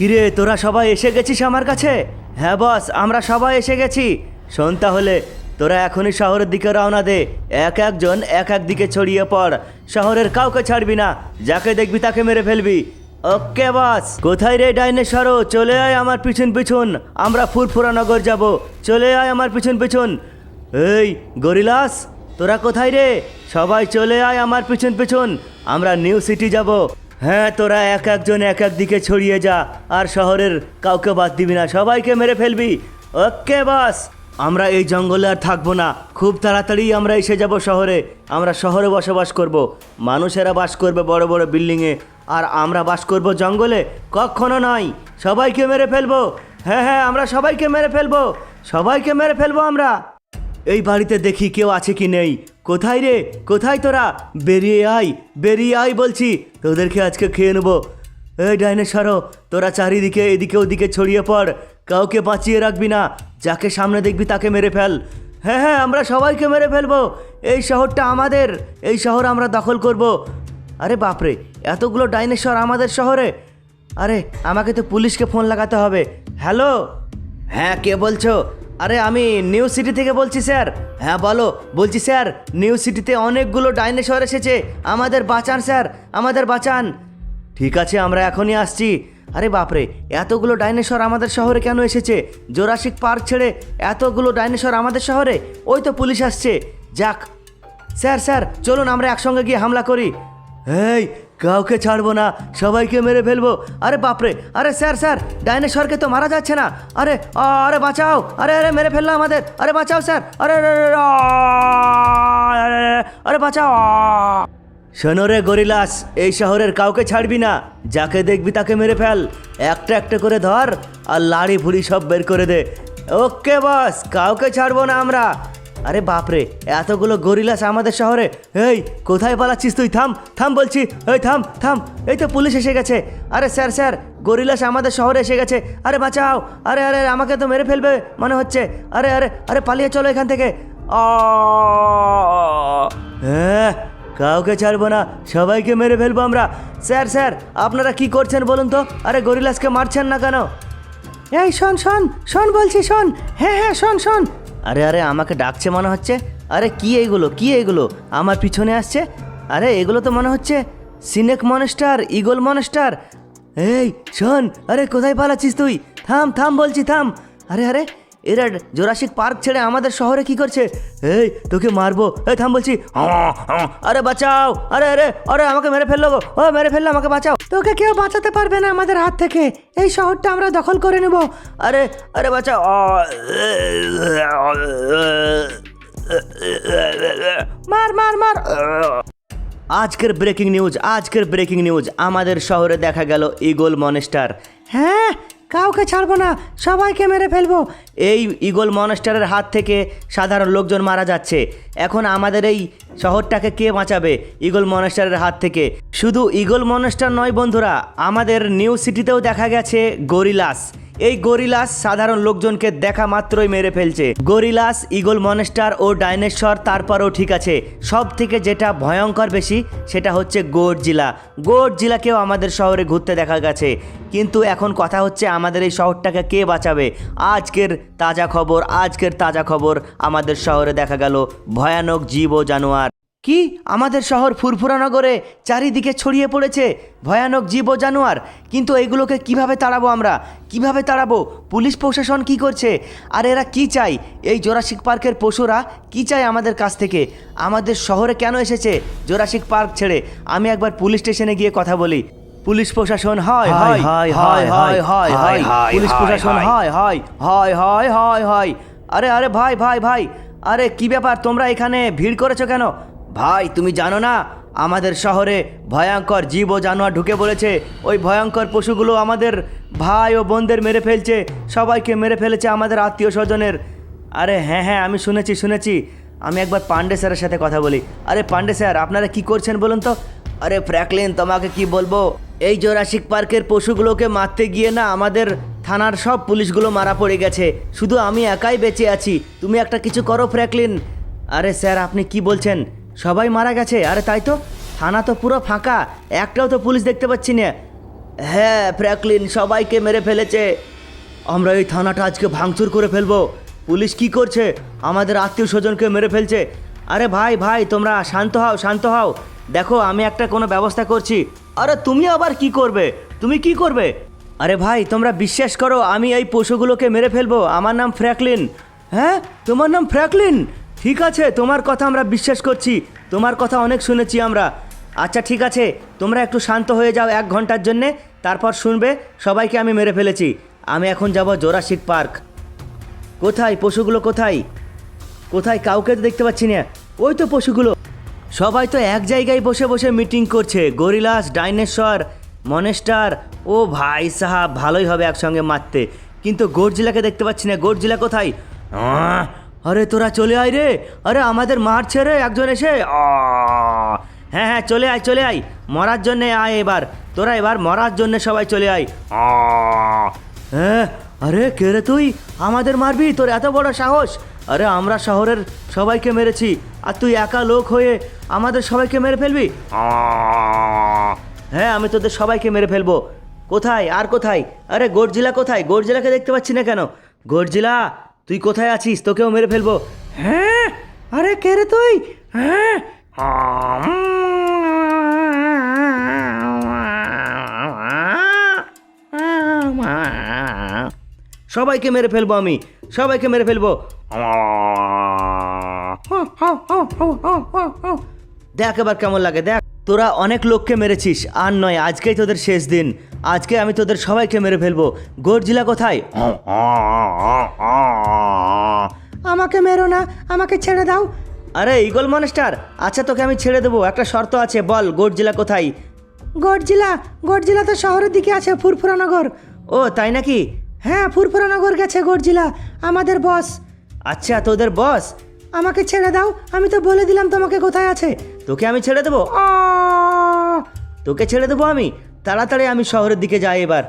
কিরে, তোরা সবাই এসে গেছিস আমার কাছে? হ্যাঁ বস, আমরা সবাই এসে গেছি। শোন তাহলে, তোরা এখনই শহরের দিকে রওনা দে। এক একজন এক এক দিকে ছড়িয়ে পড়। শহরের কাউকে ছাড়বি না। যাকে দেখবি তাকে মেরে ফেলবি। ওকে, বাস। কোথায় রে ডাইনেশ্বরও চলে আয় আমার পিছন পিছন। আমরা ফুরফুরা নগর যাব। চলে আয় আমার পিছন পিছন। এই, গরিলাস, তোরা কোথায় রে? সবাই চলে আয় আমার পিছন পিছন। আমরা নিউ সিটি যাব। হ্যাঁ তোরা এক একজন এক এক দিকে ছড়িয়ে যা, আর শহরের কাউকে বাদ দিবি না। সবাইকে মেরে ফেলবি। ওকে, বাস। আমরা এই জঙ্গলে আর থাকব না। খুব তাড়াতাড়ি আমরা এসে যাব শহরে। আমরা শহরে বসবাস করব। মানুষেরা বাস করবে বড় বড় বিল্ডিংয়ে। আর আমরা বাস করব জঙ্গলে? কখনো নয়। সবাইকে মেরে ফেলব। হ্যাঁ হ্যাঁ আমরা সবাইকে মেরে ফেলব। সবাইকে মেরে ফেলব আমরা। এই বাড়িতে দেখি কেউ আছে কি নেই। কোথায় রে? কোথায় তোরা? বেরিয়ে আয় বেরিয়ে আয় বলছি। তোদেরকে আজকে খেয়ে নেব। এই ডাইনোসরও তোরা চারিদিকে এদিকে ওদিকে ছড়িয়ে পড়। কাউকে বাঁচিয়ে রাখবি না। যাকে সামনে দেখবি তাকে মেরে ফেল। হ্যাঁ হ্যাঁ আমরা সবাইকে মেরে ফেলব। এই শহরটা আমাদের। এই শহর আমরা দখল করব। আরে বাপরে এতগুলো ডাইনোসর আমাদের শহরে? আরে, আমাকে তো পুলিশকে ফোন লাগাতে হবে। হ্যালো? হ্যাঁ কে বলছো? আরে আমি নিউ সিটি থেকে বলছি, স্যার। হ্যাঁ বলো। বলছি, স্যার, নিউ সিটিতে অনেকগুলো ডাইনোসর এসেছে। আমাদের বাঁচান, স্যার। আমাদের বাঁচান। ঠিক আছে, আমরা এখনই আসছি। আরে বাপরে, এতগুলো ডাইনোসর আমাদের শহরে কেন এসেছে? জোরাসিক পার্ক ছেড়ে এতগুলো ডাইনোসর আমাদের শহরে? ওই তো পুলিশ আসছে। যাক। স্যার স্যার, চলুন, আমরা একসঙ্গে গিয়ে হামলা করি। এই কাউকে ছাড়বো না সবাইকে মেরে ফেলব। আরে বাপরে আরে স্যার স্যার ডাইনোসরকে তো মারা যাচ্ছে না। আরে আরে বাঁচাও আরে আরে মেরে ফেলল আমাদের। আরে বাঁচাও স্যার আরে আরে, বাঁচাও। শোনো রে গরিলাস এই শহরের কাউকে ছাড়বি না। যাকে দেখবি তাকে মেরে ফেল। একটা একটা করে ধর আর লাড়ি ভুড়ি সব বের করে দে। ওকে বস কাউকে ছাড়বো না আমরা। আরে বাপরে, এতগুলো গরিলাস আমাদের শহরে। এই, কোথায় পালাচ্ছিস তুই? থাম থাম বলছি। এই, থাম থাম। এই তো পুলিশ এসে গেছে। আরে স্যার স্যার গরিলাস আমাদের শহরে এসে গেছে। আরে বাঁচাও। আরে আরে, আমাকে তো মেরে ফেলবে, মনে হচ্ছে। আরে আরে আরে পালিয়ে চলো এখান থেকে। হ্যাঁ কাউকে ছাড়বো না, সবাইকে মেরে ফেলব আমরা। স্যার স্যার, আপনারা কি করছেন বলুন তো? আরে গরিলাসকে মারছেন না কেন? এই, শোন শোন শোন বলছি, শোন। হ্যাঁ হ্যাঁ শোন শোন। আরে আরে, আমাকে ডাকছে মনে হচ্ছে? আরে, কি এইগুলো? কি এইগুলো? আমার পিছনে আসছে? আরে, এগুলো তো মনে হচ্ছে সিনেক মনস্টার, ইগল মনস্টার। এই, শোন, আরে, কোথায় পালাচ্ছিস তুই? থাম থাম বলছি, থাম। আরে আরে এরা জোরাসিক পার্ক ছেড়ে আমাদের শহরে কি করছে? এই তোকে মারবো। এই থাম বলছি। আরে বাঁচাও। আরে আরে আরে আমাকে মেরে ফেলল গো। ও মেরে ফেলল আমাকে বাঁচাও। তোকে কেউ বাঁচাতে পারবে না আমাদের হাত থেকে। এই শহরটা আমরা দখল করে নেব। আরে আরে বাঁচাও। মার মার মার। আজকের ব্রেকিং নিউজ আজকের ব্রেকিং নিউজ আমাদের শহরে দেখা গেল ইগল মনেস্টার। হ্যাঁ কাউকে ছাড়বো না, সবাইকে মেরে ফেলব। এই ইগল মনস্টারের হাত থেকে সাধারণ লোকজন মারা যাচ্ছে। এখন আমাদের এই শহরটাকে কে বাঁচাবে? ইগল মনস্টারের হাত থেকে। শুধু ইগল মনস্টার নয় বন্ধুরা, আমাদের নিউ সিটিতেও দেখা গেছে গরিলাস। এই গরিলাস সাধারণ লোকজনকে দেখা মাত্রই মেরে ফেলছে। গরিলাস ইগল মনেস্টার ও ডাইনেশ্বর তারপরও ঠিক আছে। সব থেকে যেটা ভয়ঙ্কর বেশি, সেটা হচ্ছে গোডজিলা গোডজিলাকেও আমাদের শহরে ঘুরতে দেখা গেছে। কিন্তু এখন কথা হচ্ছে আমাদের এই শহরটাকে কে বাঁচাবে? আজকের তাজা খবর, আজকের তাজা খবর আমাদের শহরে দেখা গেল। ভয়ানক জীব ও জানোয়ার কি আমাদের শহর ফুরফুরা নগরে চারিদিকে ছড়িয়ে পড়েছে ভয়ানক জীব ও জানোয়ার কিন্তু এগুলোকে কীভাবে তাড়াবো আমরা কীভাবে তাড়াবো পুলিশ প্রশাসন কি করছে আর এরা কি চাই এই জোরাসিক পার্কের পশুরা কি চাই আমাদের কাছ থেকে আমাদের শহরে কেন এসেছে জোরাসিক পার্ক ছেড়ে আমি একবার পুলিশ স্টেশনে গিয়ে কথা বলি পুলিশ প্রশাসন হয় হয় হয় হয় হয় হয় হয় পুলিশ প্রশাসন হয় হয় হয় হয় হয় হয় আরে আরে ভাই ভাই ভাই আরে কি ব্যাপার তোমরা এখানে ভিড় করেছ কেন ভাই, তুমি জানো না, আমাদের শহরে ভয়ঙ্কর জীব ও জানোয়ার ঢুকে পড়েছে। ওই ভয়ঙ্কর পশুগুলো আমাদের ভাই ও বোনদের মেরে ফেলছে, সবাইকে মেরে ফেলেছে আমাদের আত্মীয় স্বজনের। আরে হ্যাঁ হ্যাঁ আমি শুনেছি শুনেছি। আমি একবার পান্ডে স্যারের সাথে কথা বলি। আরে পান্ডে স্যার, আপনারা কি করছেন বলুন তো? আরে ফ্র্যাকলিন তোমাকে কি বলব? এই জোরাসিক পার্কের পশুগুলোকে মারতে গিয়ে না আমাদের থানার সব পুলিশগুলো মারা পড়ে গেছে। শুধু আমি একাই বেঁচে আছি। তুমি একটা কিছু করো ফ্র্যাকলিন আরে স্যার, আপনি কি বলছেন? সবাই মারা গেছে, আরে তাই তো? থানা তো পুরো ফাঁকা, একটাও তো পুলিশ দেখতে পাচ্ছি না। হ্যাঁ ফ্র্যাকলিন সবাইকে মেরে ফেলেছে। আমরা এই থানাটা আজকে ভাঙচুর করে ফেলব। পুলিশ কি করছে? আমাদের আত্মীয় স্বজনকে মেরে ফেলছে। আরে ভাই ভাই, তোমরা শান্ত হও শান্ত হও। দেখো, আমি একটা কোনো ব্যবস্থা করছি। আরে তুমি আবার কি করবে? তুমি কি করবে? আরে ভাই, তোমরা বিশ্বাস করো, আমি এই পশুগুলোকে মেরে ফেলব। আমার নাম ফ্র্যাকলিন হ্যাঁ? তোমার নাম ফ্র্যাকলিন ঠিক আছে, তোমার কথা আমরা বিশ্বাস করছি। তোমার কথা অনেক শুনেছি আমরা। আচ্ছা ঠিক আছে, তোমরা একটু শান্ত হয়ে যাও এক ঘণ্টার জন্যে, তারপর শুনবে, সবাইকে আমি মেরে ফেলেছি। আমি এখন যাব জোরাসিক পার্ক। কোথায়, পশুগুলো কোথায়? কোথায়, কাউকে তো দেখতে পাচ্ছি না। ওই তো পশুগুলো। সবাই তো এক জায়গায় বসে বসে মিটিং করছে। গরিলাস ডাইনেশ্বর মনেস্টার, ও ভাই সাহাব, ভালোই হবে একসঙ্গে মারতে। কিন্তু গর্জিলাকে দেখতে পাচ্ছি না। গর্জিলা কোথায়! আরে তোরা চলে আয় রে। আরে আমাদের মারছে রে একজন এসে হ্যাঁ হ্যাঁ চলে আয় চলে আয়। মরার জন্যে আয় এবার। তোরা এবার মরার জন্য সবাই চলে আয়। হ্যাঁ আরে কে রে তুই? আমাদের মারবি, তোর এত বড় সাহস। আরে আমরা শহরের সবাইকে মেরেছি। আর তুই একা লোক হয়ে আমাদের সবাইকে মেরে ফেলবি? হ্যাঁ আমি তোদের সবাইকে মেরে ফেলব। কোথায়? আর কোথায়? আরে গর্জিলা কোথায়? গর্জিলাকে দেখতে পাচ্ছি না কেন? গর্জিলা তুই কোথায় আছিস? তোকেও মেরে ফেলব। হ্যাঁ? আরে কে রে তুই? হ্যাঁ? সবাইকে মেরে ফেলব আমি। সবাইকে মেরে ফেলব। দেখ এবার কেমন লাগে দেখ। তোরা অনেক লোককে মেরেছিস আর নয় আজকেই তোদের শেষ দিন। আজকে আমি তোদের সবাইকে মেরে ফেলব। গর্জিলা কোথায়? আমাকে মেরো না আমাকে ছেড়ে দাও। আরে ইগল মনস্টার আচ্ছা তোকে আমি ছেড়ে দেবো একটা শর্ত আছে বল গর্জিলা কোথায়? গড়জিলা গড়জিলা তো শহরের দিকে আছে ফুরফুরানগর ও তাই নাকি? হ্যাঁ ফুরফুরানগর গেছে গড়জিলা আমাদের বস আচ্ছা তোদের বস আমাকে ছেড়ে দাও আমি তো বলে দিলাম তোমাকে কোথায় আছে। তোকে আমি ছেড়ে দেবো! তোকে ছেড়ে দেবো আমি? তাড়াতাড়ি আমি শহরের দিকে যাই এবার।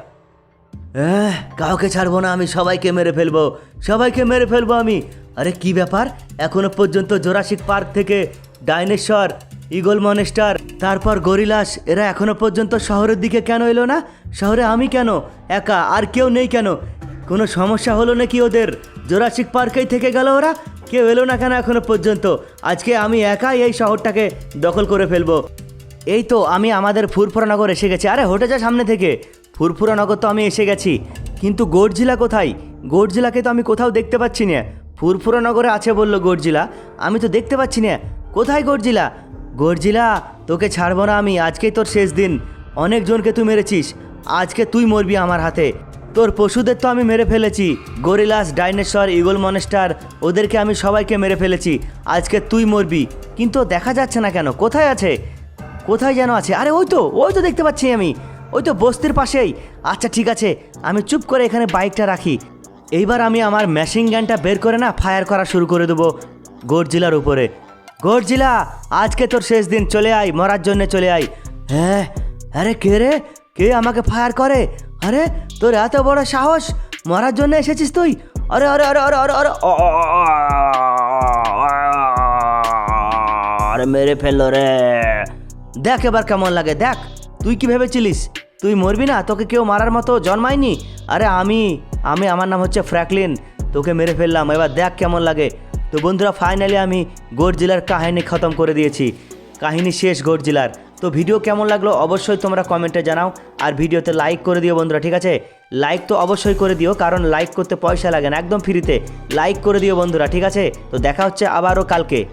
এহ, কাউকে ছাড়বো না আমি সবাইকে মেরে ফেলব। সবাইকে মেরে ফেলব আমি। আরে কি ব্যাপার? এখনও পর্যন্ত জোরাসিক পার্ক থেকে ডাইনেশ্বর ইগল মনেস্টার তারপর গরিলাস এরা এখনও পর্যন্ত শহরের দিকে কেন এলো না? শহরে আমি কেন? একা আর কেউ নেই কেন? কোনো সমস্যা হলো নাকি ওদের? জোরাসিক পার্কেই থেকে গেল ওরা? কেউ এলো না কেন এখনও পর্যন্ত? আজকে আমি একাই এই শহরটাকে দখল করে ফেলব। এই তো আমি আমাদের ফুরফুরানগর এসে গেছি। আরে হোটে যা সামনে থেকে। ফুরফুরানগর তো আমি এসে গেছি। কিন্তু গর্জিলা কোথায়? গর্জিলাকে তো আমি কোথাও দেখতে পাচ্ছি না। ফুরফুরানগরে আছে বলল গর্জিলা। আমি তো দেখতে পাচ্ছি না। কোথায় গর্জিলা? গর্জিলা, তোকে ছাড়বো না আমি। আজকেই তোর শেষ দিন। অনেকজনকে তুই মেরেছিস। আজকে তুই মরবি আমার হাতে। তোর পশুদের তো আমি মেরে ফেলেছি। গরিলাস ডাইনেশ্বর ইগল মনেস্টার, ওদেরকে আমি সবাইকে মেরে ফেলেছি। আজকে তুই মরবি। কিন্তু দেখা যাচ্ছে না কেন? কোথায় আছে? কোথায় যেন আছে আরে ওই তো ওই তো দেখতে পাচ্ছি আমি ওই তো বস্তির পাশেই আচ্ছা ঠিক আছে আমি চুপ করে এখানে বাইকটা রাখি এইবার আমি আমার মেশিন গানটা বের করে না ফায়ার করা শুরু করে দেবো গর্জিলার উপরে গর্জিলা আজকে তোর শেষ দিন চলে আয় মরার জন্য চলে আয় হ্যাঁ আরে কে রে কে আমাকে ফায়ার করে আরে তোর এত বড় সাহস মরার জন্য এসেছিস তুই আরে আরে আরে আরে আরে আরে আরে মেরে ফেলল রে দেখ এবার কেমন লাগে, দেখ। তুই কি ভেবেছিলিস? তুই মরবি না? তোকে কেউ মারার মতো জন্মায়নি? আরে আমি আমি, আমার নাম হচ্ছে ফ্র্যাকলিন তোকে মেরে ফেললাম। এবার দেখ কেমন লাগে। তো বন্ধুরা ফাইনালি আমি গর্জিলার কাহিনী খতম করে দিয়েছি। কাহিনী শেষ গর্জিলার তো ভিডিও কেমন লাগল অবশ্যই তোমরা কমেন্টে জানাও। আর ভিডিওতে লাইক করে দিও বন্ধুরা, ঠিক আছে? লাইক তো অবশ্যই করে দিও, কারণ লাইক করতে পয়সা লাগে না, একদম ফ্রিতে লাইক করে দিও বন্ধুরা, ঠিক আছে? তো দেখা হচ্ছে আবারও কালকে।